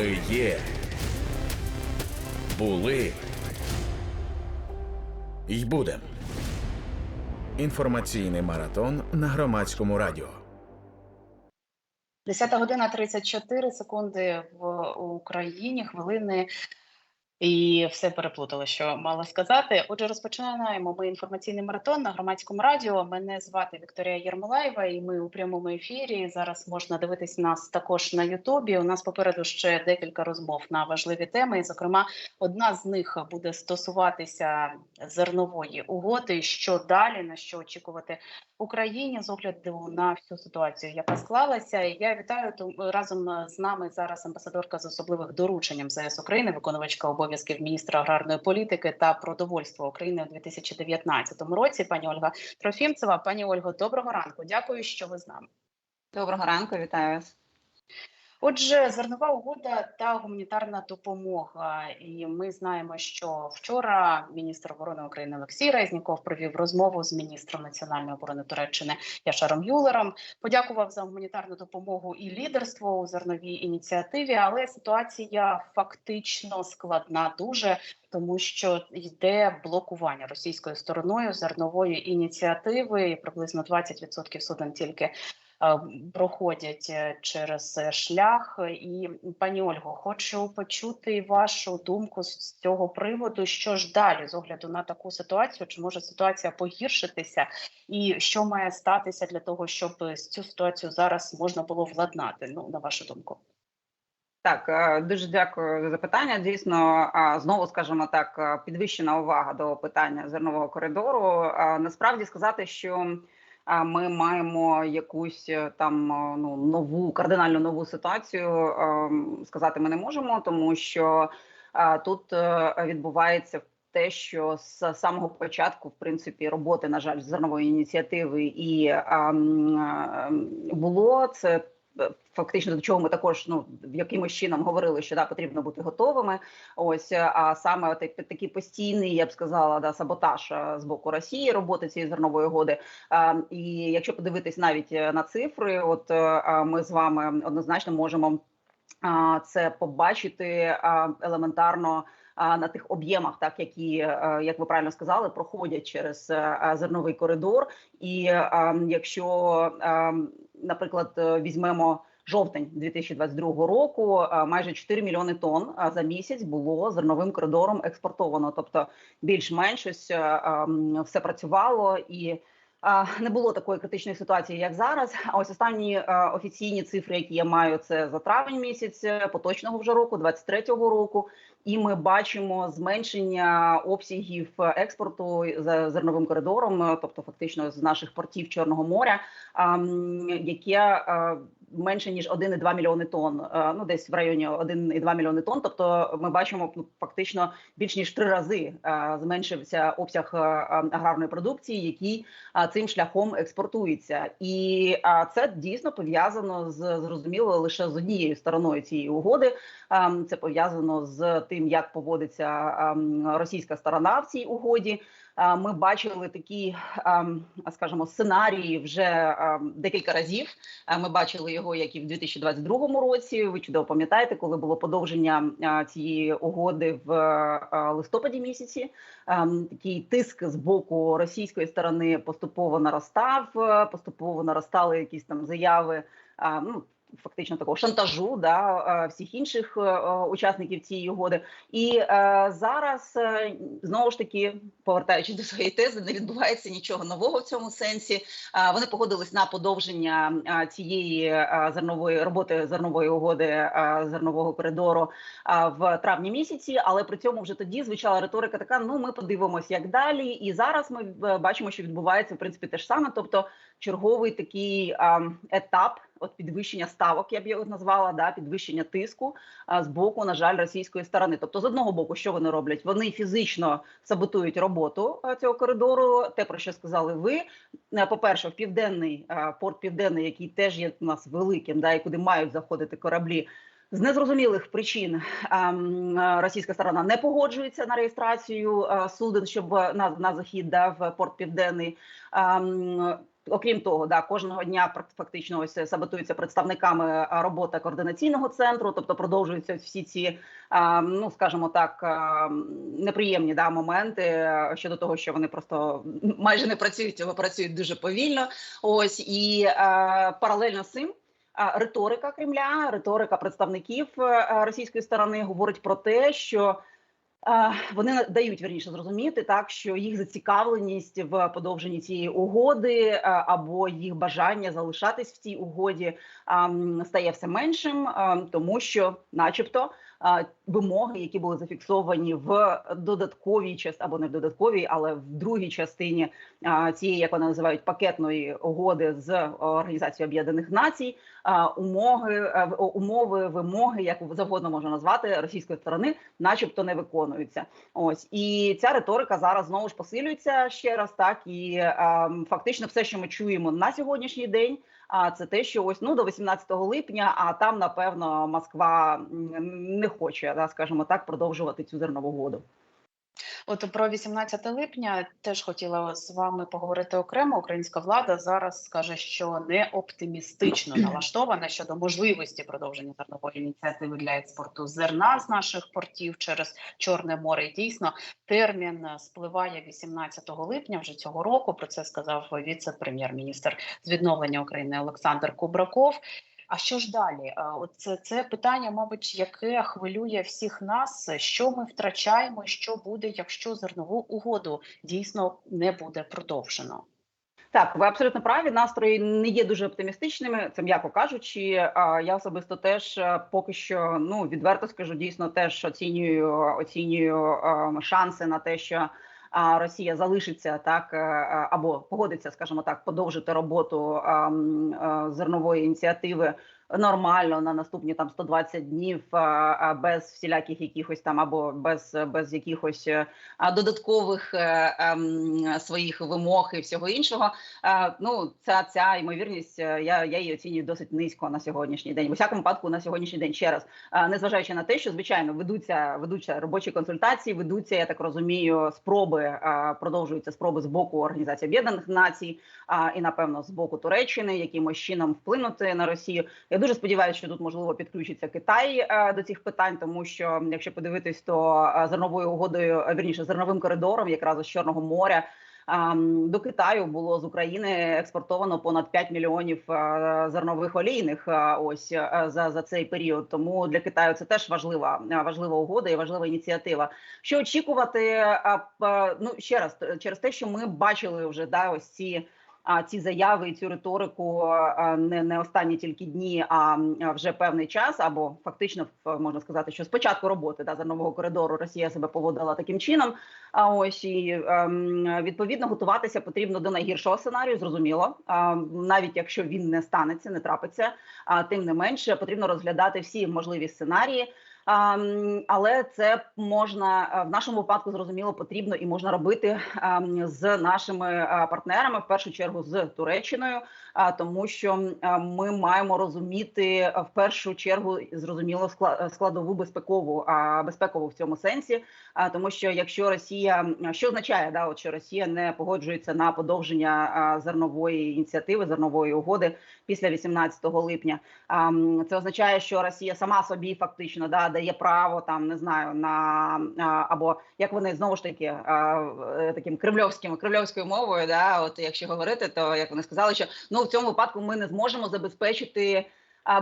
Ми є. Були. й будем. Інформаційний маратон на громадському радіо. 10 година 34 секунди в Україні, хвилини. І все переплутала, що мала сказати. Отже, розпочинаємо ми інформаційний маратон на громадському радіо. Мене звати Вікторія Єрмолаєва, і ми у прямому ефірі. Зараз можна дивитись нас також на Ютубі. У нас попереду ще декілька розмов на важливі теми. І, зокрема, одна з них буде стосуватися зернової угоди. Що далі на що очікувати Україні з огляду на всю ситуацію, яка склалася. Я вітаю ту- разом з нами зараз амбасадорка з особливих дорученням ЗС України, виконувачка обов'язків міністра аграрної політики та продовольства України у 2019 році. Пані Ольга Трофімцева. Пані Ольго, доброго ранку. Дякую, що ви з нами. Доброго ранку, вітаю вас. Отже, зернова угода та гуманітарна допомога. І ми знаємо, що вчора міністр оборони України Олексій Резніков провів розмову з міністром національної оборони Туреччини Яшаром Юлером. Подякував за гуманітарну допомогу і лідерство у зерновій ініціативі. Але ситуація фактично складна дуже. Тому що йде блокування російською стороною зернової ініціативи, і приблизно 20% суден тільки проходять е, через е, шлях. І пані Ольго, хочу почути вашу думку з цього приводу. Що ж далі з огляду на таку ситуацію? Чи може ситуація погіршитися? І що має статися для того, щоб е, цю ситуацію зараз можна було владнати? Ну на вашу думку. Так, дуже дякую за запитання. Дійсно, знову скажімо так, підвищена увага до питання зернового коридору. Насправді сказати, що ми маємо якусь е, там е, ну нову кардинально нову ситуацію. е, Сказати ми не можемо, тому що тут е, відбувається. Те, що з самого початку, в принципі, роботи, на жаль, зернової ініціативи і а, було це фактично до чого ми також ну в якимось чином говорили, що да потрібно бути готовими. Ось е, а саме от такий постійний, я б сказала, да саботаж е, з боку Росії роботи цієї зернової угоди. А, І якщо подивитись навіть е, на цифри, от е, ми з вами однозначно можемо це побачити елементарно. На тих об'ємах, так які е, як ви правильно сказали, проходять через е, е, зерновий коридор. І е, якщо, е, наприклад, е, візьмемо жовтень 2022 року, е, майже 4 мільйони тонн за місяць було зерновим коридором експортовано. Тобто, більш-менш ось, е, е, все працювало і. Не було такої критичної ситуації, як зараз. А ось останні офіційні цифри, які я маю, це за травень місяць поточного вже року, 23-го року. І ми бачимо зменшення обсягів експорту за зерновим коридором, тобто фактично з наших портів Чорного моря, яке менше ніж 1,2 мільйони тонн, е, ну десь в районі 1,2 мільйони тонн. Тобто, ми бачимо ну, фактично більш ніж три рази е, зменшився обсяг е, аграрної продукції, який цим шляхом експортується, і це дійсно пов'язано з зрозуміло лише з однією стороною цієї угоди. Це пов'язано з тим, як поводиться ем, російська сторона в цій угоді. Ми бачили такі, ем, скажімо, сценарії вже ем, декілька разів. Е, Ми бачили його як і в 2022 році. Ви чудово пам'ятаєте, коли було подовження е, цієї угоди в е, листопаді місяці. Ем, Такий тиск з боку російської сторони поступово наростав. Поступово наростали якісь там заяви. Ну фактично такого шантажу да е, всіх інших е, е, учасників цієї угоди. І зараз знову ж таки повертаючись до своєї тези, не відбувається нічого нового в цьому сенсі. Вони погодились на подовження цієї зернової роботи зернової угоди зернового коридору в травні місяці, але при цьому вже тоді звучала риторика така: ну ми подивимося, як далі. І зараз ми бачимо, що відбувається в принципі те ж саме, тобто черговий такий е, етап. От підвищення ставок, я б його назвала, да підвищення тиску а, з боку, на жаль, російської сторони. Тобто, з одного боку, що вони роблять? Вони фізично саботують роботу цього коридору. Те про що сказали ви. Е, По-перше, в південний порт південний, який теж є у нас великим, да і куди мають заходити кораблі. З незрозумілих причин е, російська сторона не погоджується на реєстрацію е, суден, щоб на, на захід да, в порт південний. Окрім того, да кожного дня фактично ось саботується представниками робота координаційного центру, тобто продовжуються всі ці, ну скажімо так, неприємні да моменти щодо того, що вони просто майже не працюють або працюють дуже повільно. Ось і паралельно з цим. Риторика Кремля, риторика представників російської сторони говорить про те, що Вони дають верніше зрозуміти так, що їх зацікавленість в подовженні цієї угоди або їх бажання залишатись в цій угоді стає все меншим, тому що, начебто, вимоги, які були зафіксовані в додатковій частині, або не в додатковій, але в другій частині цієї, як вони називають, пакетної угоди з Організацією Об'єднаних Націй, умови, е, умови, вимоги, як завгодно можна назвати російської сторони, начебто не виконуються. Ось і ця риторика зараз знову ж посилюється ще раз. Так і ем, фактично все, що ми чуємо на сьогоднішній день. А це те, що ось ну до 18 липня, а там напевно Москва не хоче, да, скажімо так, продовжувати цю зернову угоду. От про 18 липня теж хотіла з вами поговорити окремо. Українська влада зараз скаже, що не оптимістично налаштована щодо можливості продовження зернової ініціативи для експорту зерна з наших портів через Чорне море. І дійсно термін спливає 18 липня вже цього року. Про це сказав віце-прем'єр-міністр з відновлення України Олександр Кубраков. А що ж далі? А, От це, питання, мабуть, яке хвилює всіх нас. Що ми втрачаємо, що буде, якщо зернову угоду дійсно не буде продовжено? Так, ви абсолютно праві. Настрої не є дуже оптимістичними. Це м'яко кажучи. А я особисто теж е, поки що ну відверто скажу, дійсно теж оцінюю оцінюю е, шанси на те, що Росія залишиться так е, е, або погодиться, скажімо так, подовжити роботу е, зернової ініціативи нормально на наступні там 120 днів без всіляких якихось там або без, без якихось е, додаткових е, ем, своїх вимог і всього іншого. Е, ну, ця ця ймовірність, я, я її оцінюю досить низько на сьогоднішній день. В усякому випадку на сьогоднішній день ще раз, незважаючи на те, що звичайно ведуться ведуться робочі консультації, ведуться, я так розумію, спроби продовжуються спроби з боку Організації Об'єднаних Націй і напевно з боку Туреччини, якимось чином вплинути на Росію. Я дуже сподіваюся, що тут можливо підключиться Китай е, до цих питань, тому що якщо подивитись, то е, зерновою угодою, е, вірніше зерновим коридором, якраз з Чорного моря. До Китаю було з України експортовано понад 5 мільйонів зернових олійних. Ось за, за цей період. Тому для Китаю це теж важлива важлива угода і важлива ініціатива. Що очікувати? Ну ще раз через те, що ми бачили вже да ось ці. А ці заяви і цю риторику не, не останні тільки дні, а вже певний час, або фактично можна сказати, що з початку роботи да, зернового коридору Росія себе поводила таким чином. А ось і ем, відповідно готуватися потрібно до найгіршого сценарію. Зрозуміло, навіть якщо він не станеться, не трапиться. А тим не менше потрібно розглядати всі можливі сценарії. Але це можна в нашому випадку зрозуміло потрібно і можна робити з нашими партнерами, в першу чергу з Туреччиною, тому що ми маємо розуміти в першу чергу зрозуміло скла- складову безпекову безпекову в цьому сенсі. Тому що якщо Росія що означає, да, от що Росія не погоджується на подовження зернової ініціативи, зернової угоди після 18 липня. Це означає, що Росія сама собі фактично да дає право там не знаю на або як вони знову ж таки е, таким кремльовським кремльовською мовою. Да, от якщо говорити, то як вони сказали, що ну в цьому випадку ми не зможемо забезпечити.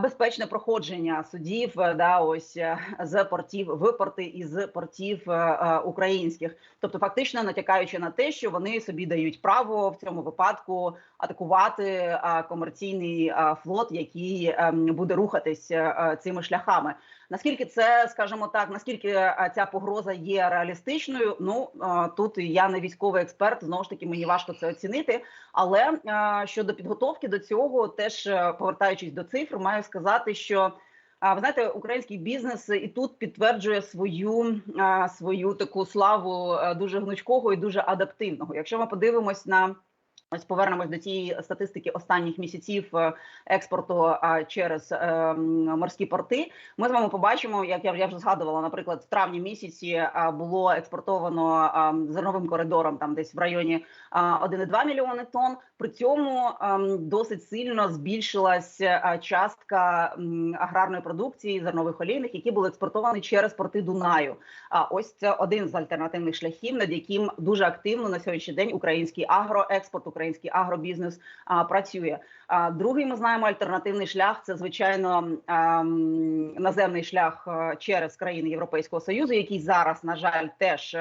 Безпечне проходження судів, е, да, ось е, з портів в порти і з портів е, українських, тобто фактично натякаючи на те, що вони собі дають право в цьому випадку атакувати комерційний флот, який ем, буде рухатись цими шляхами. Наскільки це, скажімо так, наскільки ця погроза є реалістичною? Ну тут я не військовий експерт, знову ж таки мені важко це оцінити. Але щодо підготовки до цього, теж повертаючись до цифр, маю сказати, що. Ви знаєте, український бізнес і тут підтверджує свою свою таку славу е, дуже гнучкого і дуже адаптивного. Якщо ми подивимось на ось повернемось до цієї статистики останніх місяців е, експорту через е, морські порти, ми з вами побачимо, як я, вже згадувала, наприклад, в травні місяці було експортовано зерновим коридором там десь в районі а, 1,2 мільйони тонн. При цьому ем, досить сильно збільшилась е, частка аграрної продукції зернових олійних, які були експортовані через порти Дунаю. А ось це один з альтернативних шляхів, над яким дуже активно на сьогоднішній день український агроекспорт, український агробізнес працює. Другий ми знаємо альтернативний шлях це звичайно ем, наземний шлях е, через країни Європейського союзу, який зараз на жаль теж.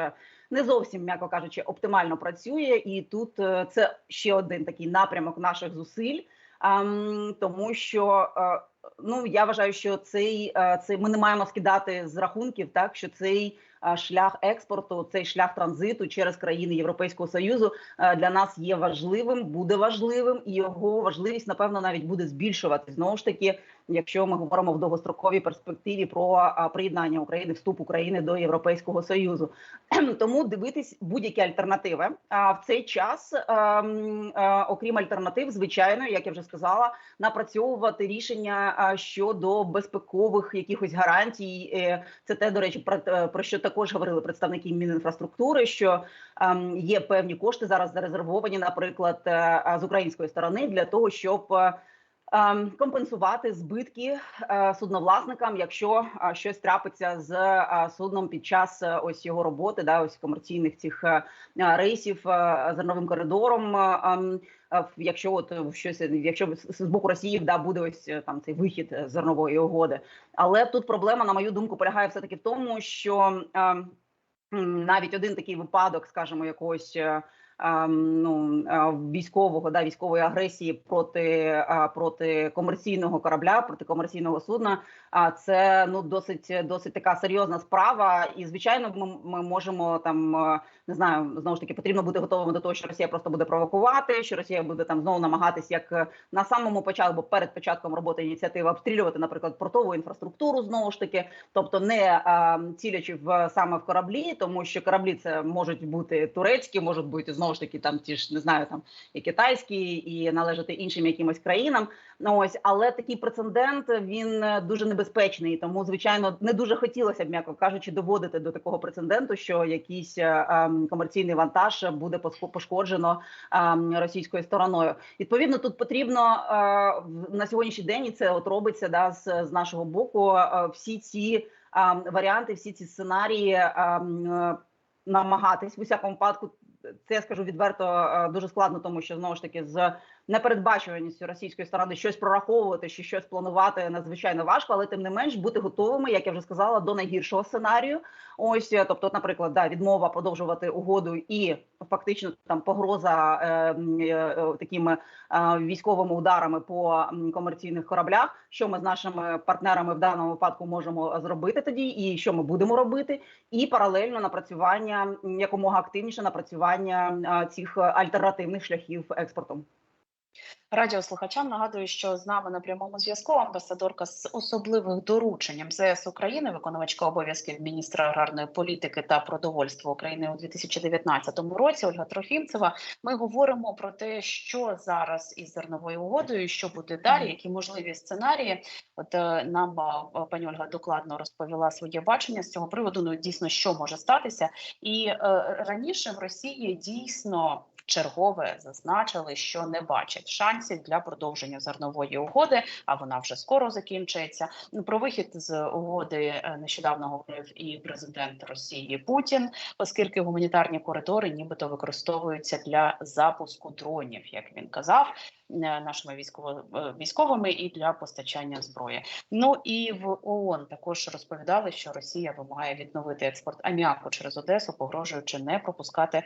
Не зовсім, м'яко кажучи, оптимально працює, і тут е, це ще один такий напрямок наших зусиль, ем, тому що е, ну я вважаю, що цей е, цей ми не маємо скидати з рахунків, так що цей шлях експорту, цей шлях транзиту через країни Європейського союзу для нас є важливим, буде важливим, і його важливість напевно навіть буде збільшувати знову ж таки, якщо ми говоримо в довгостроковій перспективі про приєднання України, вступ України до Європейського союзу. Тому дивитись будь-які альтернативи. А в цей час, ем, е, окрім альтернатив, звичайно, як я вже сказала, напрацьовувати рішення щодо безпекових якихось гарантій. Е, Це те, до речі, про, е, що також говорили представники Мінінфраструктури, що ем, є певні кошти зараз зарезервовані, наприклад, з української сторони для того, щоб компенсувати збитки е, судновласникам, якщо е, щось трапиться з е, судном під час ось його роботи, да, ось комерційних цих рейсів зерновим коридором. ем, Якщо от щось, якщо з боку Росії да буде ось там цей вихід зернової угоди, але тут проблема, на мою думку, полягає все таки в тому, що е, навіть один такий випадок, скажімо, якогось. Ну військового да військової агресії проти проти комерційного корабля, проти комерційного судна. А це ну досить досить така серйозна справа. І звичайно, ми, ми можемо там не знаю, знову ж таки потрібно бути готовими до того, що Росія просто буде провокувати, що Росія буде там знову намагатись, як е, на самому початку, або перед початком роботи ініціативи обстрілювати, наприклад, портову інфраструктуру знову ж таки, тобто не е, цілячи в саме в кораблі, тому що кораблі це можуть бути турецькі, можуть бути знову ж таки там ті ж не знаю, там і китайські, і належати іншим якимось країнам. Ну ось, але такий прецедент він е, дуже небезпечний. Тому звичайно не дуже хотілося б, м'яко кажучи, доводити до такого прецеденту, що якийсь е, ем, комерційний вантаж буде пошкоджено ем, російською стороною. Відповідно, тут потрібно е, на сьогоднішній день і це от робиться да з, з нашого боку. е, всі ці ем, варіанти, всі ці сценарії ем, е, намагатись в усякому випадку. Це я скажу відверто е, дуже складно, тому що знову ж таки з непередбачуваністю російської сторони щось прораховувати чи щось планувати надзвичайно важко, але тим не менш бути готовими, як я вже сказала, до найгіршого сценарію. Ось, е, тобто, наприклад, да, відмова продовжувати угоду і фактично там погроза е, е, е, такими е, військовими ударами по комерційних кораблях. Що ми з нашими партнерами в даному випадку можемо зробити тоді, і що ми будемо робити, і паралельно напрацювання якомога активніше напрацювання е, цих альтернативних шляхів експорту. Радіослухачам нагадую, що з нами на прямому зв'язку амбасадорка з особливих доручень МЗС України, виконувачка обов'язків міністра аграрної політики та продовольства України у 2019 році. Ольга Трофімцева. Ми говоримо про те, що зараз із зерновою угодою, що буде далі, які можливі сценарії. От е, нам пані Ольга докладно розповіла своє бачення з цього приводу. Ну дійсно, що може статися, і е, раніше в Росії дійсно чергове зазначили, що не бачать шансів для продовження зернової угоди. А вона вже скоро закінчується. Ну про вихід з угоди е, нещодавно говорив і президент Росії Путін, оскільки гуманітарні коридори, нібито використовуються для запуску дронів, як він казав, нашими військово е, військовими і для постачання зброї. Ну і в ООН також розповідали, що Росія вимагає відновити експорт аміаку через Одесу, погрожуючи не пропускати е,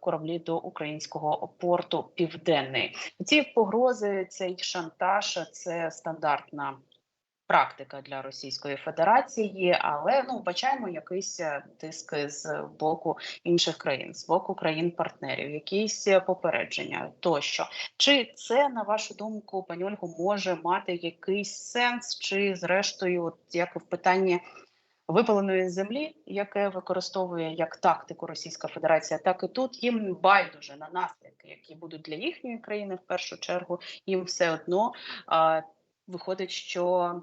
кораблі до українського порту Південний. Ці погрози, цей шантаж це стандартна. Практика для Російської Федерації, але ну бачаємо якийсь е, тиск з боку інших країн, з боку країн-партнерів, якісь е, попередження тощо. Чи це на вашу думку, пані Ольгу, може мати якийсь сенс, чи зрештою, от як в питанні випаленої землі, яке використовує як тактику Російська Федерація, так і тут їм байдуже на наслідки, які будуть для їхньої країни в першу чергу, їм все одно виходить, що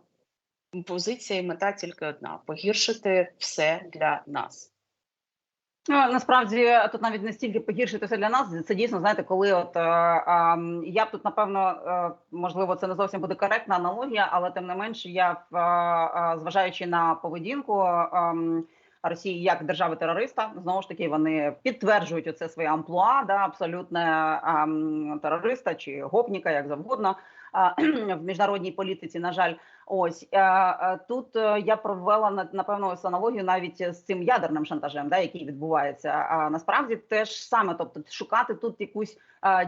позиція і мета тільки одна: погіршити все для нас. Ну, насправді тут навіть не стільки погіршитися для нас. Це дійсно знаєте, коли от е, е, я б тут напевно е, можливо це не зовсім буде коректна аналогія, але тим не менше, я е, е, зважаючи на поведінку е, Росії як держави терориста, знову ж таки вони підтверджують оце своє амплуа, да абсолютне е, терориста чи гопніка, як завгодно. В міжнародній політиці, на жаль, ось тут е, я провела на- напевно аналогію навіть з цим ядерним шантажем, да, який відбувається. А насправді теж саме, тобто шукати тут якусь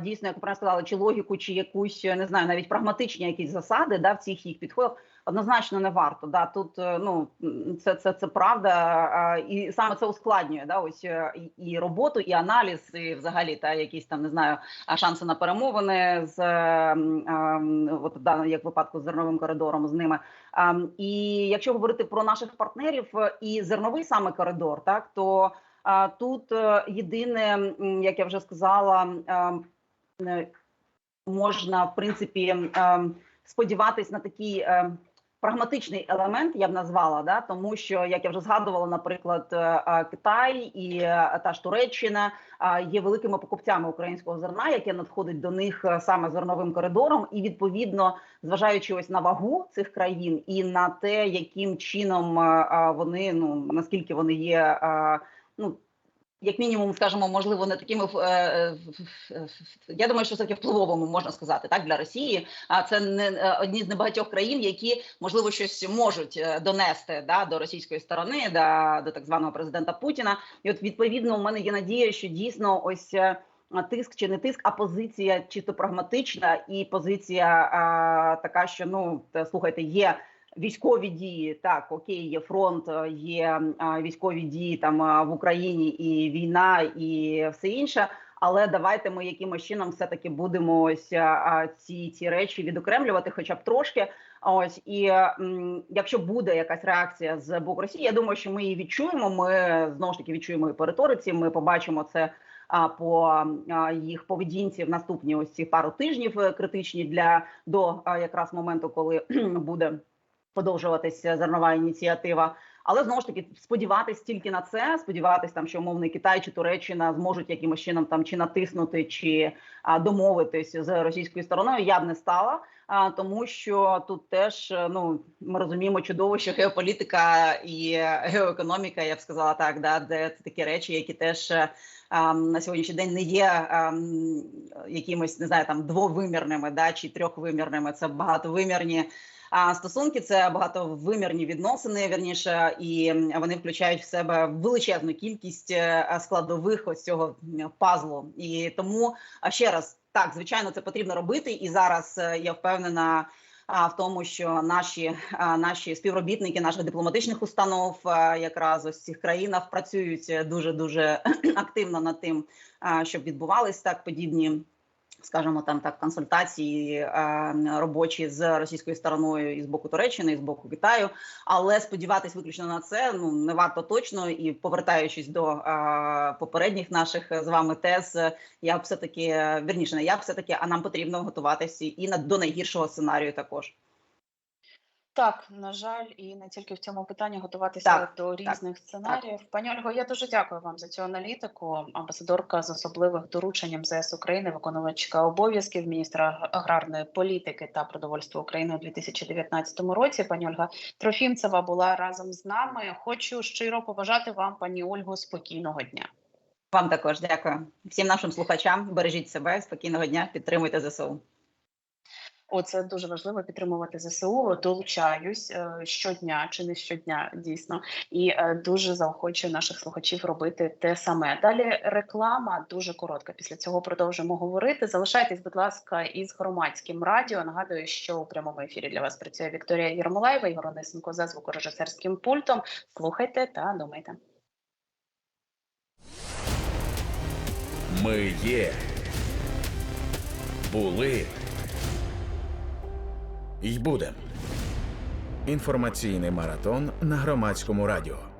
дійсно, як ви правильно сказали, чи логіку, чи якусь не знаю, навіть прагматичні якісь засади, да, в цих їх підходах. Однозначно не варто. Да, тут е, ну це це, це правда, і саме це ускладнює да, ось е, і, роботу, і аналіз, і взагалі та якісь там не знаю шанси на перемовини з е, от в як випадку з зерновим коридором з ними. І якщо говорити про наших партнерів і зерновий саме коридор, так то тут єдине, як я вже сказала, можна в принципі ем, сподіватись на такий ем, прагматичний елемент, я б назвала, да, тому що як я вже згадувала, наприклад, е, е, Китай і е, та ж Туреччина є великими покупцями українського зерна, яке надходить до них саме зерновим коридором, і відповідно, зважаючи ось на вагу цих країн і на те, яким чином вони ну наскільки вони є, ну. Як мінімум, скажімо, можливо, не такими е, е, я думаю, що все таки впливовими можна сказати так для Росії. А це не е, одні з небагатьох країн, які можливо щось можуть донести да до російської сторони, да до так званого президента Путіна. І от відповідно у мене є надія, що дійсно ось. Тиск чи не тиск, а позиція чисто прагматична, і позиція а, така, що ну слухайте, є військові дії. Так, окей, є фронт, е, є військові дії там в Україні, і війна, і все інше. Але давайте ми якимось чином все таки будемо ось ці ці речі відокремлювати, хоча б трошки. Ось і м, якщо буде якась реакція з боку Росії, я думаю, що ми її відчуємо. Ми знову ж таки відчуємо і по риториці. Ми побачимо це а, по а, їх поведінці в наступні ось ці пару тижнів е, критичні для до а, якраз моменту, коли буде продовжуватися зернова ініціатива. Але знову ж таки сподіватись тільки на це, сподіватись там, що умовний Китай чи Туреччина зможуть якимось чином там чи натиснути, чи а, домовитись з російською стороною. Я б не стала, а, тому що тут теж ну ми розуміємо чудово, що геополітика і геоекономіка, я б сказала так, да, де це такі речі, які теж. а, на сьогоднішній день не є а, якимось не знаю там двовимірними, да чи трьохвимірними. Це багатовимірні а стосунки це багатовимірні відносини, вірніше, і вони включають в себе величезну кількість е, складових ось цього пазлу. І тому ще раз так, звичайно, це потрібно робити. І зараз е, я впевнена. А в тому, що наші наші співробітники наших дипломатичних установ якраз ось цих країнах працюють дуже дуже активно над тим, щоб відбувались так подібні скажімо, там так консультації е, робочі з російською стороною і з боку Туреччини, і з боку Китаю. Але сподіватись виключно на це ну не варто точно. І повертаючись до е, попередніх наших з вами тез, я б все таки вірніше, не я все таки, а нам потрібно готуватися і на до найгіршого сценарію також. Так, на жаль, і не тільки в цьому питанні готуватися Так, до різних сценаріїв. Пані Ольго, я дуже дякую вам за цю аналітику. Амбасадорка з особливих доручень МЗС України, виконувачка обов'язків міністра аграрної політики та продовольства України у 2019 році. Пані Ольга Трофімцева була разом з нами. Хочу щиро побажати вам, пані Ольго, спокійного дня. Вам також дякую всім нашим слухачам. Бережіть себе, спокійного дня, підтримуйте ЗСУ. Оце дуже важливо підтримувати ЗСУ. Долучаюсь е, щодня чи не щодня, дійсно, і е, дуже заохочую наших слухачів робити те саме. Далі реклама дуже коротка. Після цього продовжимо говорити. Залишайтесь, будь ласка, із громадським радіо. Нагадую, що у прямому ефірі для вас працює Вікторія Єрмолаєва Ігор Онисенко за звукорежисерським пультом. Слухайте та думайте. Ми є. Були. І будем. Інформаційний маратон на громадському радіо.